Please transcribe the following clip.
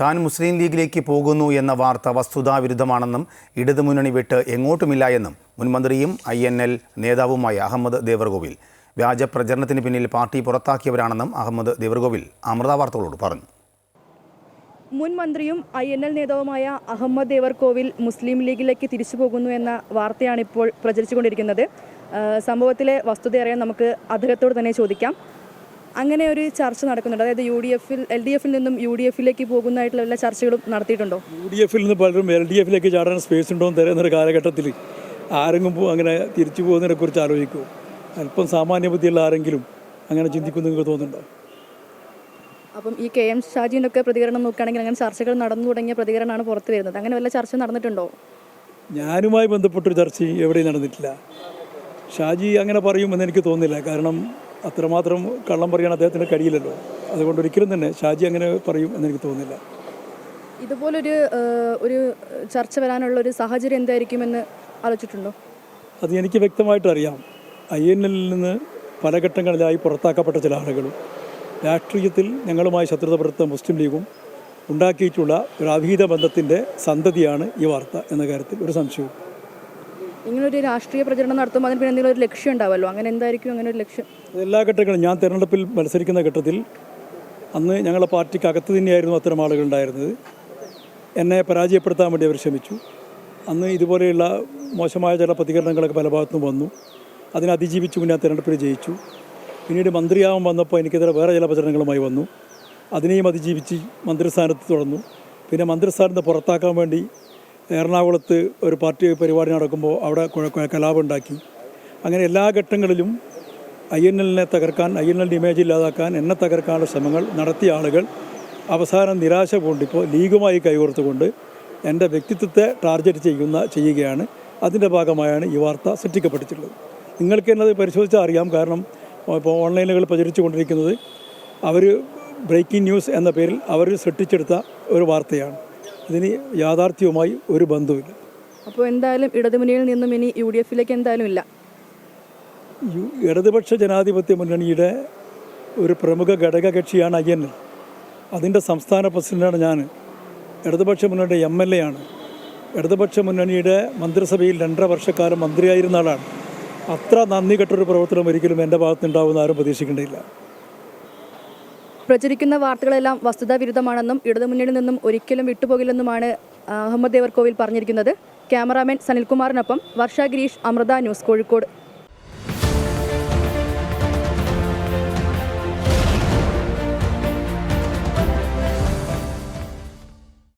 താൻ മുസ്ലിം ലീഗിലേക്ക് പോകുന്നു എന്ന വാർത്ത വസ്തുതാവിരുദ്ധമാണെന്നും ഇടതുമുന്നണി വിട്ട് എങ്ങോട്ടുമില്ല എന്നും മുൻമന്ത്രിയും ഐ എൻ എൽ നേതാവുമായ അഹമ്മദ് ദേവർകോവിൽ വ്യാജ പ്രചരണത്തിന് പിന്നിൽ പാർട്ടി പുറത്താക്കിയവരാണെന്നും അഹമ്മദ് ദേവർകോവിൽ അമൃത വാർത്തകളോട് പറഞ്ഞു. മുൻ മന്ത്രിയും ഐ എൻ എൽ നേതാവുമായ അഹമ്മദ് ദേവർകോവിൽ മുസ്ലിം ലീഗിലേക്ക് തിരിച്ചു പോകുന്നു എന്ന വാർത്തയാണ് ഇപ്പോൾ പ്രചരിച്ചുകൊണ്ടിരിക്കുന്നത്. സംഭവത്തിലെ വസ്തുത അറിയാൻ നമുക്ക് അദ്ദേഹത്തോട് തന്നെ ചോദിക്കാം. അങ്ങനെ ഒരു ചർച്ച നടക്കുന്നുണ്ട്. അതായത് യു ഡി എഫിൽ എൽ ഡി എഫിൽ നിന്നും യു ഡി എഫിലേക്ക് പോകുന്നതായിട്ടുള്ള എല്ലാ ചർച്ചകളും നടത്തിയിട്ടുണ്ടോ? യു ഡി എഫിൽ നിന്ന് പലരും എൽ ഡി എഫിലേക്ക് ചാടാൻ സ്പേസ് ഉണ്ടോ എന്ന് തരുന്നൊരു കാലഘട്ടത്തിൽ ആരെങ്കിലും അങ്ങനെ തിരിച്ചു പോകുന്നതിനെ കുറിച്ച് ആലോചിക്കുമോ അല്പം സാമാന്യ ബുദ്ധിയുള്ള ആരെങ്കിലും അങ്ങനെ ചിന്തിക്കുന്നു നിങ്ങൾക്ക് തോന്നുന്നുണ്ടോ? അപ്പം ഈ കെ എം ഷാജീന്റെ ഒക്കെ പ്രതികരണം നോക്കുകയാണെങ്കിൽ അങ്ങനെ ചർച്ചകൾ നടന്നു തുടങ്ങിയ പ്രതികരണമാണ് പുറത്തു വരുന്നത്. അങ്ങനെ വല്ല ചർച്ച നടന്നിട്ടുണ്ടോ? ഞാനുമായി ബന്ധപ്പെട്ടൊരു ചർച്ച എവിടെയും നടന്നിട്ടില്ല. ഷാജി അങ്ങനെ പറയുമെന്ന് എനിക്ക് തോന്നുന്നില്ല. കാരണം അത്രമാത്രം കള്ളം പറയാൻ അദ്ദേഹത്തിന് കഴിയില്ലല്ലോ. അതുകൊണ്ട് ഒരിക്കലും തന്നെ ഷാജി അങ്ങനെ പറയും എന്ന് എനിക്ക് തോന്നുന്നില്ല. ഇതുപോലൊരു ഒരു ചർച്ച വരാനുള്ള ഒരു സാഹചര്യം എന്തായിരിക്കുമെന്ന് ആലോചിച്ചിട്ടുണ്ടോ? അത് എനിക്ക് വ്യക്തമായിട്ട് അറിയാം. ഐ എൻ എല്ലിൽ നിന്ന് പല ഘട്ടങ്ങളിലായി പുറത്താക്കപ്പെട്ട ചില ആളുകളും രാഷ്ട്രീയത്തിൽ ഞങ്ങളുമായി ശത്രുത പുലർത്ത മുസ്ലിം ലീഗും ഉണ്ടാക്കിയിട്ടുള്ള ഒരു അഭീത ബന്ധത്തിന്റെ സന്തതിയാണ് ഈ വാർത്ത എന്ന കാര്യത്തിൽ ഒരു സംശയവും ഇങ്ങനൊരു രാഷ്ട്രീയ പ്രചരണം നടത്തുമ്പോൾ അതിന് പിന്നെ എന്തെങ്കിലും ഒരു ലക്ഷ്യം ഉണ്ടാവുമല്ലോ അങ്ങനെ എന്തായിരിക്കും അങ്ങനെ ഒരു ലക്ഷ്യം? എല്ലാ ഘട്ടങ്ങളും ഞാൻ തിരഞ്ഞെടുപ്പിൽ മത്സരിക്കുന്ന ഘട്ടത്തിൽ അന്ന് ഞങ്ങളുടെ പാർട്ടിക്ക് അകത്ത് തന്നെയായിരുന്നു അത്തരം ആളുകൾ ഉണ്ടായിരുന്നത്. എന്നെ പരാജയപ്പെടുത്താൻ വേണ്ടി അവർ ശ്രമിച്ചു. അന്ന് ഇതുപോലെയുള്ള മോശമായ ചില പ്രതികരണങ്ങളൊക്കെ പല ഭാഗത്തും വന്നു. അതിനെ അതിജീവിച്ചു ഞാൻ തിരഞ്ഞെടുപ്പിൽ ജയിച്ചു. പിന്നീട് മന്ത്രിയാവാൻ വന്നപ്പോൾ എനിക്കെതിരെ വേറെ ചില പ്രചരണങ്ങളുമായി വന്നു. അതിനെയും അതിജീവിച്ച് മന്ത്രിസ്ഥാനത്ത് തുടർന്നു. പിന്നെ മന്ത്രിസ്ഥാനത്ത് പുറത്താക്കാൻ വേണ്ടി എറണാകുളത്ത് ഒരു പാർട്ടി പരിപാടി നടക്കുമ്പോൾ അവിടെ കലാപമുണ്ടാക്കി അങ്ങനെ എല്ലാ ഘട്ടങ്ങളിലും ഐ എൻ എല്ലിനെ തകർക്കാൻ ഐ എൻ എല്ലിന്റെ ഇമേജ് ഇല്ലാതാക്കാൻ എന്നെ തകർക്കാനുള്ള ശ്രമങ്ങൾ നടത്തിയ ആളുകൾ അവസാനം നിരാശ കൊണ്ടിപ്പോൾ ലീഗുമായി കൈകോർത്തുകൊണ്ട് എന്റെ വ്യക്തിത്വത്തെ ടാർഗറ്റ് ചെയ്യുന്ന ചെയ്യുകയാണ്. അതിന്റെ ഭാഗമായാണ് ഈ വാർത്ത സൃഷ്ടിക്കപ്പെട്ടിട്ടുള്ളത്. നിങ്ങൾക്ക് എന്നത് പരിശോധിച്ചാൽ അറിയാം. കാരണം ഇപ്പോൾ ഓൺലൈനുകൾ പ്രചരിച്ചു കൊണ്ടിരിക്കുന്നത് അവർ ബ്രേക്കിംഗ് ന്യൂസ് എന്ന പേരിൽ അവർ സൃഷ്ടിച്ചെടുത്ത ഒരു വാർത്തയാണ്. ഇതിന് യാഥാർത്ഥ്യവുമായി ഒരു ബന്ധവുമില്ല. അപ്പോൾ എന്തായാലും ഇടതുമുന്നണിയിൽ നിന്നും ഇനി യു ഡി എഫിലേക്ക് എന്തായാലും ഇല്ല. യു ഇടതുപക്ഷ ജനാധിപത്യ മുന്നണിയുടെ ഒരു പ്രമുഖ ഘടക കക്ഷിയാണ് ഐ എൻ എൽ. അതിന്റെ സംസ്ഥാന പ്രസിഡന്റാണ് ഞാൻ. ഇടതുപക്ഷ മുന്നണിയുടെ എം എൽ എ ആണ്. ഇടതുപക്ഷ മുന്നണിയുടെ മന്ത്രിസഭയിൽ രണ്ടര വർഷക്കാലം മന്ത്രിയായിരുന്ന ആളാണ്. അത്ര നന്ദി കെട്ടൊരു പ്രവർത്തനം ഒരിക്കലും എന്റെ ഭാഗത്തുനിന്നുണ്ടാവുമെന്ന് ആരും പ്രതീക്ഷിക്കേണ്ടതില്ല. പ്രചരിക്കുന്ന വാർത്തകളെല്ലാം വസ്തുതാവിരുദ്ധമാണെന്നും ഇടതുമുന്നണിയിൽ നിന്നും ഒരിക്കലും വിട്ടുപോകില്ലെന്നുമാണ് അഹമ്മദ് ദേവർകോവിൽ പറഞ്ഞിരിക്കുന്നത്. ക്യാമറാമാൻ സനിൽകുമാറിനൊപ്പം വർഷ ഗിരീഷ് അമൃത ന്യൂസ് കോഴിക്കോട്.